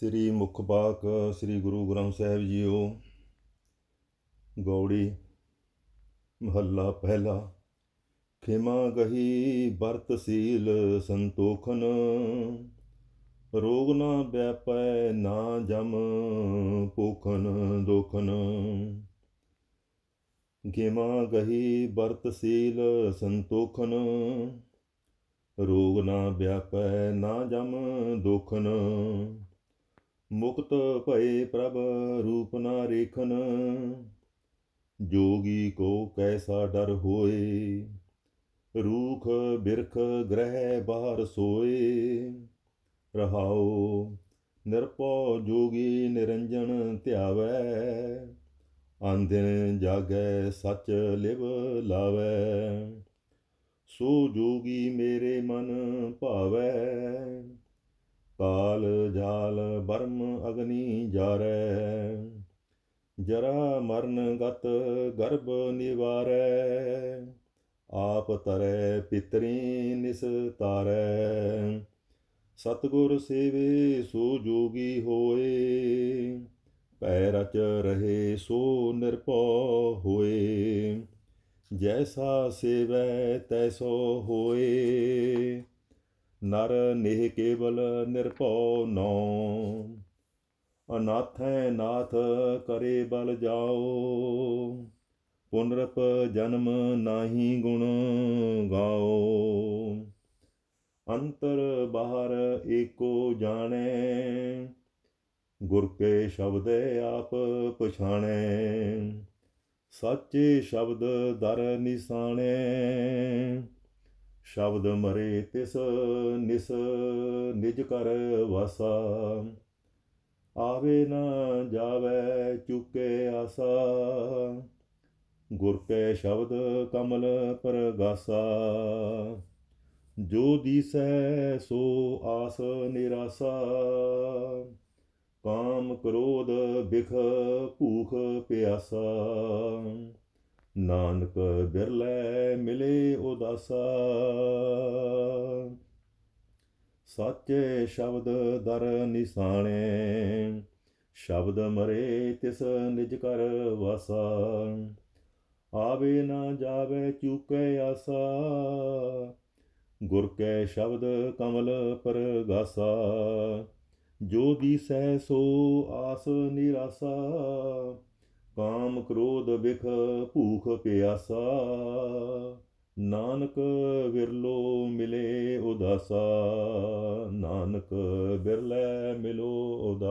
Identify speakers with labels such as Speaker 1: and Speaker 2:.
Speaker 1: ਸ੍ਰੀ ਮੁਖ ਬਾਕ ਸ੍ਰੀ ਗੁਰੂ ਗ੍ਰੰਥ ਸਾਹਿਬ ਜੀਓ। ਗੌੜੀ, ਮਹੱਲਾ ਪਹਿਲਾ। ਖਿਮਾ ਗਹੀ ਵਰਤ ਸੀਲ ਸੰਤੋਖਨ। ਰੋਗ ਨਾ ਵਿਆਪੈ, ਨਾ ਜਮ, ਭੂਖਨ ਦੋਖਨ। ਖਿਮਾ ਗਹੀ ਵਰਤ ਸੀਲ ਸੰਤੋਖਨ। ਰੋਗ ਨਾ ਵਿਆਪੈ, ਨਾ ਜਮ, ਦੋਖਨ। ਮੁਕਤ ਭਏ ਪ੍ਰਭ ਰੂਪ ਨਾ ਰੇਖਨ, ਜੋਗੀ ਕੋ ਕੈਸਾ ਡਰ ਹੋਏ? ਰੂਖ ਬਿਰਖ ਗ੍ਰਹਿ ਬਾਹਰ ਸੋਏ। ਰਹਾਓ ਨਿਰਭਉ ਜੋਗੀ ਨਿਰੰਜਨ ਧਿਆਵੈ। ਆਂਦਿਨ ਜਾਗੈ ਸੱਚ ਲਿਵ ਲਾਵੈ। ਸੋ ਜੋਗੀ ਮੇਰੇ ਮਨ ਭਾਵੈ। ਕਾਲ ਜਾਲ ਬਰਮ ਅਗਨੀ ਜਾਰੈ, ਜਰਾ ਮਰਨ ਗਤ ਗਰਭ ਨਿਵਾਰੈ, ਆਪ ਤਰੈ ਪਿਤਰੀ ਨਿਸਤਾਰੈ ਸਤਗੁਰ ਸੇਵੇ ਸੋ ਜੋਗੀ ਹੋਏ, ਭੈ ਰਚ ਰਹੇ ਸੋ ਨਿਰਭਉ ਹੋਏ। ਜੈਸਾ ਸੇਵੈ ਤੈਸੋ ਹੋਏ। ਨਰ ਨੇਹ ਕੇਵਲ ਨਿਰਭਉ ਨੋ ਅਨਾਥੈ ਨਾਥ ਕਰੇ ਬਲ ਜਾਓ ਪੁਨਰਪ ਜਨਮ ਨਾਹੀ ਗੁਣ ਗਾਓ ਅੰਤਰ ਬਾਹਰ ਏਕੋ ਜਾਣੈ, ਗੁਰ ਕੇ ਸ਼ਬਦੈ ਆਪ ਪਛਾਣੈ। ਸਾਚੇ ਸ਼ਬਦ ਦਰ ਨਿਸ਼ਾਣੇ ਸ਼ਬਦ ਮਰੇ ਤਿਸ ਨਿਸ ਨਿਜ ਕਰ ਵਾਸਾ। ਆਵੇ ਨਾ ਜਾਵੇ ਚੁਕੇ ਆਸਾ। ਗੁਰ ਕੇ ਸ਼ਬਦ ਕਮਲ ਪਰਗਾਸਾ। ਜੋ ਦੀਸੈ ਸੋ ਆਸ ਨਿਰਾਸਾ। ਕਾਮ ਕ੍ਰੋਧ ਬਿਖ ਭੂਖ ਪਿਆਸਾ। ਨਾਨਕ ਬਿਰਲੇ ਮਿਲੇ ਉਦਾਸਾ। ਸਾਚੇ ਸ਼ਬਦ ਦਰ ਨਿਸਾਣੇ, ਸ਼ਬਦ ਮਰੇ ਤਿਸ ਨਿਜ ਕਰ ਵਾਸਾ। ਆਵੇ ਨਾ ਜਾਵੇ ਚੁਕੇ ਆਸਾ, ਗੁਰ ਕੈ ਸ਼ਬਦ ਕਮਲ ਪਰਗਾਸਾ। ਜੋ ਦੀ ਦੀਸੈ ਸੋ ਆਸ ਨਿਰਾਸਾ ਕਾਮ ਕ੍ਰੋਧ ਬਿਖ ਭੂਖ ਪਿਆਸਾ। ਨਾਨਕ ਵਿਰਲੋ ਮਿਲੇ ਉਦਾਸਾ। ਨਾਨਕ ਬਿਰਲੇ ਮਿਲੋ ਉਦਾਸਾ।